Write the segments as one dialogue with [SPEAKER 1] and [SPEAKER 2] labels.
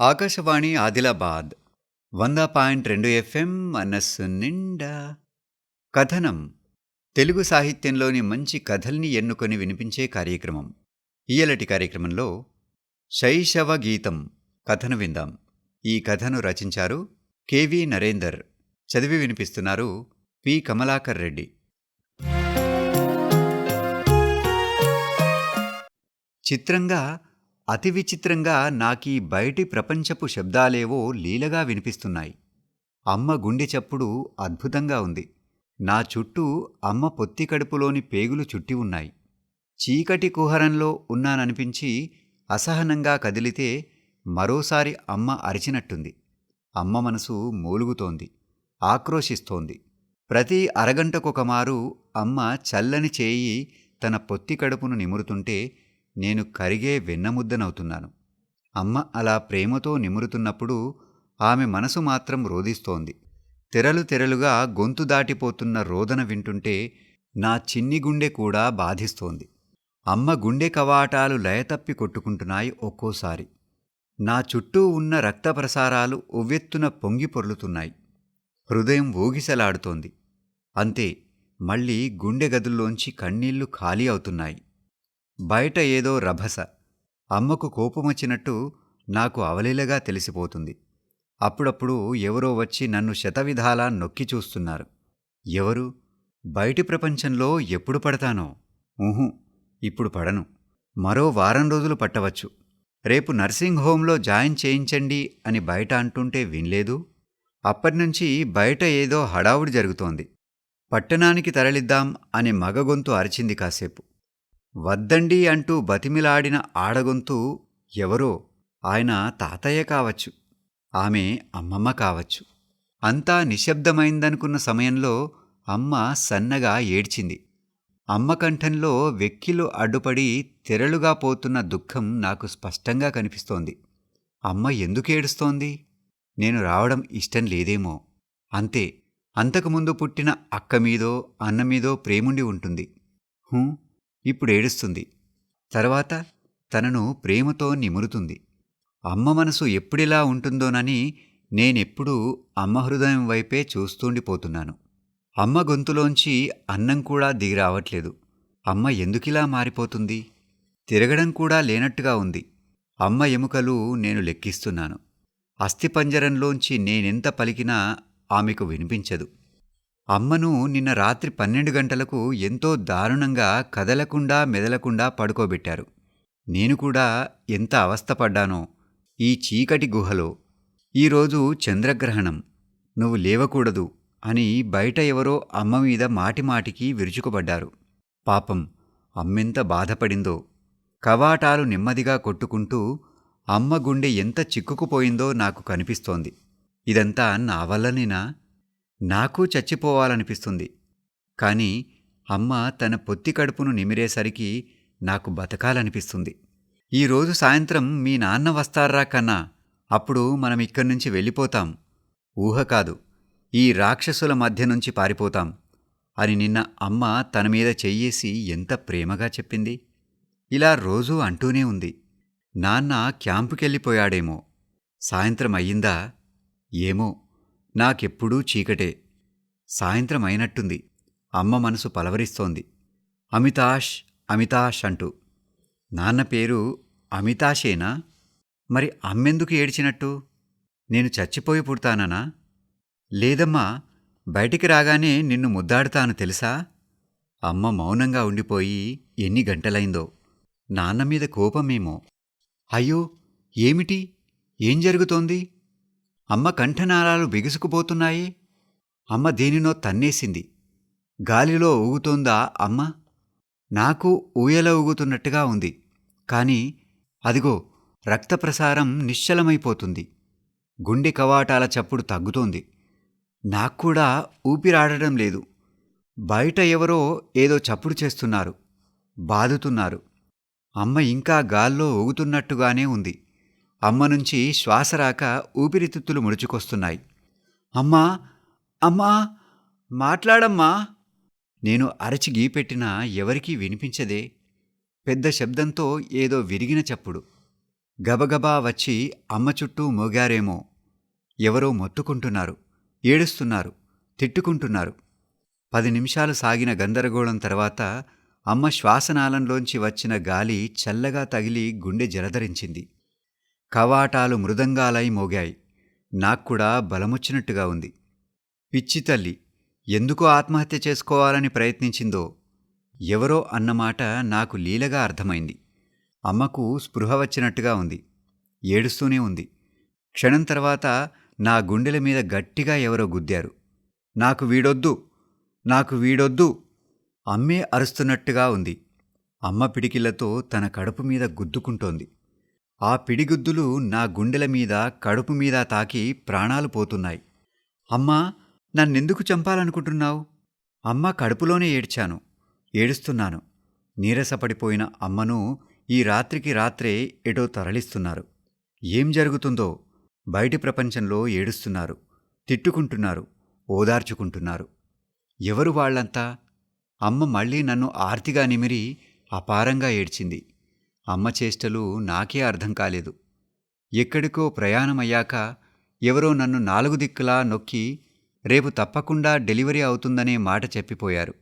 [SPEAKER 1] ఆకాశవాణి ఆదిలాబాద్ వంద పాయింట్ రెండు ఎఫ్ఎం మనస్సు నిండా. కథనం తెలుగు సాహిత్యంలోని మంచి కథల్ని ఎన్నుకొని వినిపించే కార్యక్రమం. ఈయలటి కార్యక్రమంలో శైశవ గీతం కథను విందాం. ఈ కథను రచించారు కెవి నరేందర్. చదివి వినిపిస్తున్నారు పి కమలాకర్ రెడ్డి. చిత్రంగా అతి విచిత్రంగా నాకీ బయటి ప్రపంచపు శబ్దాలేవో లీలగా వినిపిస్తున్నాయి. అమ్మ గుండె చప్పుడు అద్భుతంగా ఉంది. నా చుట్టూ అమ్మ పొత్తి కడుపులోని పేగులు చుట్టి ఉన్నాయి. చీకటి కుహరంలో ఉన్నాననిపించి అసహనంగా కదిలితే మరోసారి అమ్మ అరిచినట్టుంది. అమ్మ మనసు మూలుగుతోంది. ఆక్రోశిస్తోంది. ప్రతి అరగంటకొకమారు అమ్మ చల్లని చేయి తన పొత్తి కడుపును నిమురుతుంటే నేను కరిగే వెన్నముద్దనవుతున్నాను. అమ్మ అలా ప్రేమతో నిమురుతున్నప్పుడు ఆమె మనసు మాత్రం రోధిస్తోంది. తెరలు తెరలుగా గొంతు దాటిపోతున్న రోదన వింటుంటే నా చిన్ని గుండె కూడా బాధిస్తోంది. అమ్మ గుండె కవాటాలు లయతప్పి కొట్టుకుంటున్నాయి ఒక్కోసారి. నా చుట్టూ ఉన్న రక్త ప్రసారాలు ఉవ్వెత్తున పొంగి పొర్లుతున్నాయి. హృదయం ఊగిసలాడుతోంది. అంతే మళ్ళీ గుండె గదుల్లోంచి కన్నీళ్ళు ఖాళీ అవుతున్నాయి. బయట ఏదో రభస. అమ్మకు కోపమొచ్చినట్టు నాకు అవలీలగా తెలిసిపోతుంది. అప్పుడప్పుడు ఎవరో వచ్చి నన్ను శతవిధాలా నొక్కి చూస్తున్నారు. ఎవరు? బయటి ప్రపంచంలో ఎప్పుడు పడతానో? ఊహు ఇప్పుడు పడను. మరో వారం రోజులు పట్టవచ్చు. రేపు నర్సింగ్ హోంలో జాయిన్ చేయించండి అని బయట అంటుంటే వినలేదు? అప్పటినుంచి బయట ఏదో హడావుడి జరుగుతోంది. పట్టణానికి తరలిద్దాం అని మగగొంతు అరిచింది కాసేపు. వద్దండి అంటూ బతిమిలాడిన ఆడగొంతు ఎవరో ఆయన తాతయ్య కావచ్చు ఆమె అమ్మమ్మ కావచ్చు. అంతా నిశ్శబ్దమైందనుకున్న సమయంలో అమ్మ సన్నగా ఏడ్చింది. అమ్మ కంఠంలో వెక్కిలు అడ్డుపడి తెరలుగా పోతున్న దుఃఖం నాకు స్పష్టంగా కనిపిస్తోంది. అమ్మ ఎందుకు ఏడుస్తోంది? నేను రావడం ఇష్టం లేదేమో. అంతే అంతకుముందు పుట్టిన అక్క మీదో అన్న మీదో ప్రేముండి ఉంటుంది. హూ? ఇప్పుడు ఏడుస్తుంది. తర్వాత తనను ప్రేమతో నిమురుతుంది. అమ్మ మనసు ఎప్పుడిలా ఉంటుందోనని నేనెప్పుడూ అమ్మ హృదయం వైపే చూస్తూండిపోతున్నాను. అమ్మ గొంతులోంచి అన్నం కూడా దిగిరావట్లేదు. అమ్మ ఎందుకిలా మారిపోతుంది? తిరగడం కూడా లేనట్టుగా ఉంది. అమ్మ ఎముకలు నేను లెక్కిస్తున్నాను. అస్థిపంజరంలోంచి నేనెంత పలికినా ఆమెకు వినిపించదు. అమ్మను నిన్న రాత్రి పన్నెండు గంటలకు ఎంతో దారుణంగా కదలకుండా మెదలకుండా పడుకోబెట్టారు. నేను కూడా ఎంత అవస్థపడ్డానో ఈ చీకటి గుహలో. ఈరోజు చంద్రగ్రహణం. నువ్వు లేవకూడదు అని బయట ఎవరో అమ్మ మీద మాటిమాటికి విరుచుకుపడ్డారు. పాపం అమ్మెంత బాధపడిందో కవాటాలు నెమ్మదిగా కొట్టుకుంటూ అమ్మ గుండె ఎంత చిక్కుకుపోయిందో నాకు కనిపిస్తోంది. ఇదంతా నా వల్లనేనా? నాకు చచ్చిపోవాలనిపిస్తుంది. కానీ అమ్మ తన పొత్తి కడుపును నిమిరేసరికి నాకు బతకాలనిపిస్తుంది. ఈరోజు సాయంత్రం మీ నాన్న వస్తారా కన్నా అప్పుడు మనం ఇక్కడి నుంచి వెళ్ళిపోతాం. ఊహ కాదు. ఈ రాక్షసుల మధ్య నుంచి పారిపోతాం. అని నిన్న అమ్మ తన మీద చెయ్యేసి ఎంత ప్రేమగా చెప్పింది. ఇలా రోజూ అంటూనే ఉంది. నాన్న క్యాంపుకెళ్ళిపోయాడేమో. సాయంత్రం అయ్యిందా? ఏమో. నాకెప్పుడూ చీకటే. సాయంత్రం అయినట్టుంది. అమ్మ మనసు పలవరిస్తోంది. అమితాష్ అమితాష్ అంటూ. నాన్న పేరు అమితాషేనా? మరి అమ్మెందుకు ఏడ్చినట్టు? నేను చచ్చిపోయి పుడతానా లేదమ్మా బయటికి రాగానే నిన్ను ముద్దాడుతాను తెలుసా? అమ్మ మౌనంగా ఉండిపోయి ఎన్ని గంటలైందో. నాన్న మీద కోపమేమో. అయ్యో ఏమిటి? ఏం జరుగుతోంది? అమ్మ కంఠనాళాలు బిగుసుకుపోతున్నాయి. అమ్మ దేనినో తన్నేసింది. గాలిలో ఊగుతోందా అమ్మ? నాకు ఊయల ఊగుతున్నట్టుగా ఉంది. కానీ అదిగో రక్త ప్రసారం నిశ్చలమైపోతుంది. గుండె కవాటాల చప్పుడు తగ్గుతోంది. నాక్కూడా ఊపిరాడడం లేదు. బయట ఎవరో ఏదో చప్పుడు చేస్తున్నారు. బాదుతున్నారు. అమ్మ ఇంకా గాల్లో ఊగుతున్నట్టుగానే ఉంది. అమ్మ నుంచి శ్వాస రాక ఊపిరితిత్తులు ముడుచుకొస్తున్నాయి. అమ్మా! అమ్మా! మాట్లాడమ్మా! నేను అరచి గీపెట్టినా ఎవరికీ వినిపించదే. పెద్ద శబ్దంతో ఏదో విరిగిన చప్పుడు. గబగబా వచ్చి అమ్మ చుట్టూ మోగారేమో. ఎవరో మొత్తుకుంటున్నారు ఏడుస్తున్నారు తిట్టుకుంటున్నారు. పది నిమిషాలు సాగిన గందరగోళం తర్వాత అమ్మ శ్వాసనాళంలోంచి వచ్చిన గాలి చల్లగా తగిలి గుండె జలధరించింది కవాటాలు మృదంగాలై మోగాయి. నాక్కూడా బలమొచ్చినట్టుగా ఉంది. పిచ్చి తల్లి ఎందుకు ఆత్మహత్య చేసుకోవాలని ప్రయత్నించిందో? ఎవరో అన్నమాట నాకు లీలగా అర్థమైంది. అమ్మకు స్పృహ వచ్చినట్టుగా ఉంది. ఏడుస్తూనే ఉంది. క్షణం తర్వాత నా గుండెల మీద గట్టిగా ఎవరో గుద్దారు. నాకు వీడొద్దు నాకు వీడొద్దు. అమ్మే అరుస్తున్నట్టుగా ఉంది. అమ్మ పిడికిళ్ళతో తన కడుపు మీద గుద్దుకుంటోంది. ఆ పిడిగుద్దులు నా గుండెల మీద కడుపు మీద తాకి ప్రాణాలు పోతున్నాయి. అమ్మా నన్నెందుకు చంపాలనుకుంటున్నావు? అమ్మ కడుపులోనే ఏడ్చాను ఏడుస్తున్నాను. నీరసపడిపోయిన అమ్మను ఈ రాత్రికి రాత్రే ఎటో తరలిస్తున్నారు. ఏం జరుగుతుందో బయటి ప్రపంచంలో ఏడుస్తున్నారు తిట్టుకుంటున్నారు ఓదార్చుకుంటున్నారు. ఎవరు వాళ్ళంతా? అమ్మ మళ్ళీ నన్ను ఆర్తిగా నిమిరి అపారంగా ఏడ్చింది. అమ్మ చేష్టలు నాకే అర్థం కాలేదు. ఎక్కడికో ప్రయాణమయ్యాక ఎవరో నన్ను నాలుగు దిక్కులా నొక్కి రేపు తప్పకుండా డెలివరీ అవుతుందనే మాట చెప్పిపోయారు.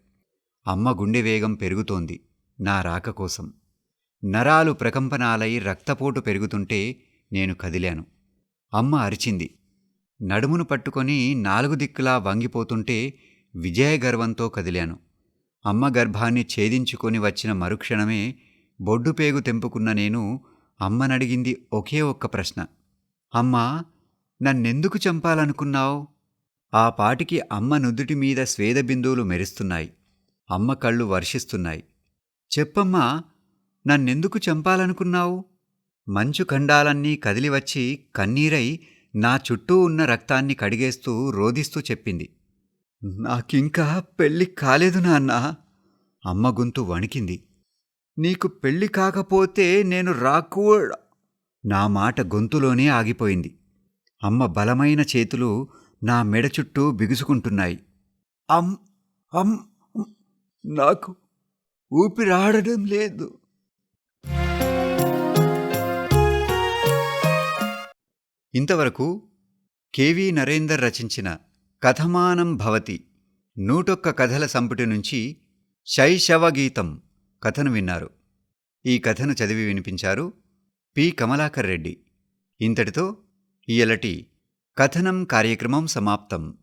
[SPEAKER 1] అమ్మ గుండె వేగం పెరుగుతోంది నా రాక కోసం. నరాలు ప్రకంపనాలై రక్తపోటు పెరుగుతుంటే నేను కదిలాను. అమ్మ అరిచింది. నడుమును పట్టుకొని నాలుగు దిక్కులా వంగిపోతుంటే విజయగర్వంతో కదిలాను. అమ్మ గర్భాన్ని ఛేదించుకొని వచ్చిన మరుక్షణమే బొడ్డుపేగు తెంపుకున్న నేను అమ్మనడిగింది ఒకే ఒక్క ప్రశ్న. అమ్మా నన్నెందుకు చంపాలనుకున్నావు? ఆ పాటికి అమ్మ నుదుటి మీద స్వేద బిందువులు మెరుస్తున్నాయి. అమ్మ కళ్ళు వర్షిస్తున్నాయి. చెప్పమ్మా నన్నెందుకు చంపాలనుకున్నావు? మంచు ఖండాలన్నీ కదిలివచ్చి కన్నీరై నా చుట్టూ ఉన్న రక్తాన్ని కడిగేస్తూ రోధిస్తూ చెప్పింది. నాకింకా పెళ్ళి కాలేదు నాన్న. అమ్మ గొంతు వణికింది. నీకు పెళ్ళి కాకపోతే నేను రాకూ నా మాట గొంతులోనే ఆగిపోయింది. అమ్మ బలమైన చేతులు నా మెడ చుట్టూ బిగుసుకుంటున్నాయి. అమ్ అమ్ నాకు ఊపిరాడడం లేదు. ఇంతవరకు కెవి నరేందర్ రచించిన కథమానం భవతి నూటొక్క కథల సంపుటి నుంచి శైశవ గీతం. కథను విన్నారు. ఈ కథను చదివి వినిపించారు పి. కమలాకర్ రెడ్డి. ఇంతటితో ఇయలటి కథనం కార్యక్రమం సమాప్తం.